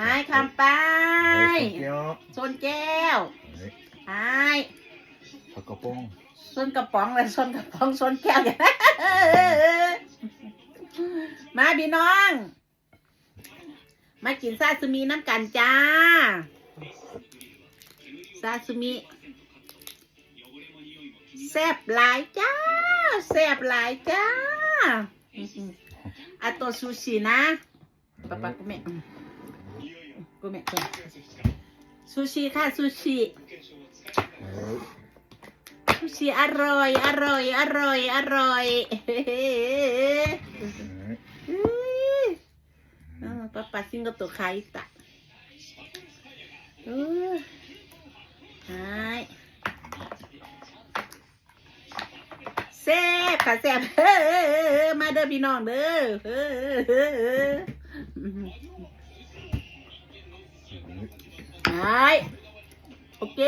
หายคำไปเกี้ยวโซนแก้วหายผักกระป๋องโซนกระป๋องเลยโซนกระป๋องโซนแก้วมาพี่น้อง มากินซาซูมิน้ำกันจ้าซาซูมิแซ่บหลายจ้าแซ่บหลายจ้าอาตัวซูชินะ ปะปะกูแม่กูแม่กูซูชิค่ะซูชิเอ้ยซูชิอร่อย อร่อย อร่อย อร่อยเอ้ย Ah, papacinho to kaita. Uh, hai. แซ่บค่ะแซ่บเฮ้อมาเด้อพี่น้องเด้อเฮ้อ ได้โอเค